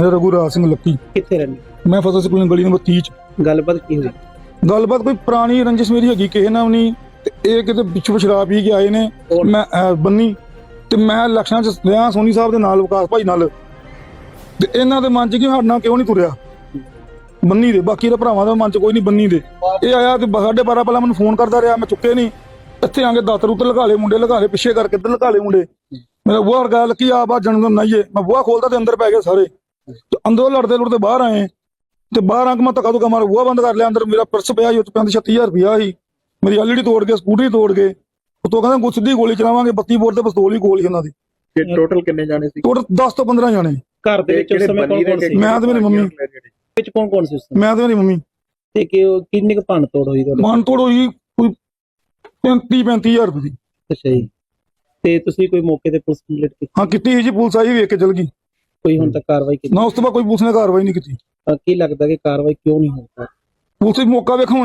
ਮੇਰਾ ਰਘੂਰਾਜ ਸਿੰਘ ਲੱਕੀ। ਕਿੱਥੇ ਰਹਿੰਦੇ? ਮੈਂ ਫਸਲ ਸਕੂਲ ਗਲੀ ਨੰਬਰ 30 ਚ। ਗੱਲਬਾਤ ਕੀ ਹੋਈ? ਗੱਲਬਾਤ ਕੋਈ ਪੁਰਾਣੀ ਰੰਜਿਸ਼ ਮੇਰੀ ਹੈਗੀ ਕਿਸੇ ਨਾਲ ਵੀ ਨਹੀਂ। ਤੇ ਇਹ ਕਿਤੇ ਪਿੱਛੋਂ ਸ਼ਰਾਬ ਪੀ ਕੇ ਆਏ ਨੇ? ਮੈਂ ਅਹ, ਬੰਨੀ। ਤੇ ਮੈਂ ਇਲੈਕਸ਼ਨਾਂ ਚ ਰਿਹਾ ਸੋਨੀ ਸਾਹਿਬ ਦੇ ਨਾਲ ਵਿਕਾਸ ਭਾਈ ਨਾਲ। ਤੇ ਇਹਨਾਂ ਦੇ ਮਨ ਚ ਕਿ ਸਾਡੇ ਨਾਲ ਕਿਉਂ ਨਹੀਂ ਤੁਰਿਆ? ਬੰਨੀ ਦੇ ਬਾਕੀ ਦੇ ਭਰਾਵਾਂ ਦੇ ਮਨ ਚ ਕੋਈ ਨਹੀਂ ਬੰਨੀ ਦੇ। ਇਹ ਆਇਆ ਤੇ ਬ- ਸਾਢੇ 12 ਪਹਿਲਾਂ ਮੈਨੂੰ ਫੋਨ ਕਰਦਾ ਰਿਹਾ ਮੈਂ ਚੁੱਕੇ ਨਹੀਂ। ਇੱਥੇ ਆ ਕੇ ਦਾਤਰ ਉੱਤੇ ਲਗਾ ਲਏ ਮੁੰਡੇ ਲਗਾ ਲਏ ਪਿੱਛੇ ਕਰਕੇ ਇੱਧਰ ਲਗਾ ਲਏ ਮੁੰਡੇ। ਮੇਰਾ ਬੂਹਾ ਗੱਲ ਕੀ ਆ ਬਾ ਜਨਮ ਨਾਈਏ ਮੈਂ ਬੂਹਾ ਖੋਲਦਾ ਤੇ ਅੰਦਰ ਪੈ ਗਏ ਸਾਰੇ। ਤੇ ਅੰਦਰੋਂ ਲੜਦੇ ਲੜਦੇ ਬਾਹਰ ਆਏ ਤੇ ਬਾਹਰ ਆ ਕੇ ਮੈਂ ਧੱਕਾ ਧੁੱਕਾ ਮਾਰ ਬੂਹਾ ਬੰਦ ਕਰ ਲਿਆ ਅੰਦਰ ਮੇਰਾ ਪਰਸ ਪਿਆ ਸੀ ਉੱਤੇ ਪੈਂਦੀ 36000 ਰੁਪਇਆ ਸੀ। ਮੇਰੀ ਐਲਈਡੀ ਤੋੜ ਕੇ ਸਕੂਟਰੀ ਤੋੜ ਕੇ। ਉਤੋਂ ਕਹਿੰਦਾ ਗੁੱਸ ਦੀ ਗੋਲੀ ਚਲਾਵਾਂਗੇ 32 ਬੋਰ ਤੇ ਪਿਸਤੌਲ ਹੀ ਗੋਲੀ ਇਹਨਾਂ ਦੀ। ਕਿ ਟੋਟਲ ਕਿੰਨੇ ਜਾਣੇ ਸੀ? ਟੋਟਲ 10 ਤੋਂ 15 ਜਾਣੇ। ਘਰ ਦੇ ਵਿੱਚ ਉਸ ਸਮੇਂ ਕੌਣ ਕੌਣ ਸੀ? ਮੈਂ ਤੇ ਮੇਰੀ ਮੰਮੀ। ਵਿੱਚ ਕੌਣ ਕੌਣ ਸੀ ਉਸ ਸਮੇਂ? ਮੈਂ ਤੇ ਮੇਰੀ ਮੰਮੀ। ਤੇ ਕਿ ਉਹ ਕਿੰਨੀ ਕੁ ਭੰਨ ਤੋੜ ਹੋਈ ਤੁਹਾਡੇ? ਮਨ ਤੋੜ ਹੋਈ ਕੋਈ 35 35000 ਰੁਪਏ ਦੀ। ਅੱਛਾ ਜੀ। ਤੇ ਤੁਸੀਂ ਕੋਈ ਮੌਕੇ ਤੇ ਪੁਲਿਸ ਕੰਪਲੀਟ ਕੀਤੀ? ਹਾਂ ਕੀਤੀ ਸੀ ਜੀ ਪੁਲਿਸ ਆਈ ਵੇਖ ਕੇ ਚਲ ਗਈ। ਕੋਈ ਹੁਣ ਤੱਕ ਕਾਰਵਾਈ ਕੀਤੀ? ਨਾ ਉਸ ਤੋਂ ਬਾਅਦ ਕੋਈ ਪੁਲਿਸ ਨੇ ਕਾਰਵਾਈ ਨਹੀਂ ਕੀਤੀ। ਤਾਂ ਕੀ ਲੱਗਦਾ ਕਿ ਕਾਰਵਾਈ ਕਿਉਂ ਨਹੀਂ ਹੋਈ ਪੁਲਿਸ ਮੌਕਾ ਵੇਖਣ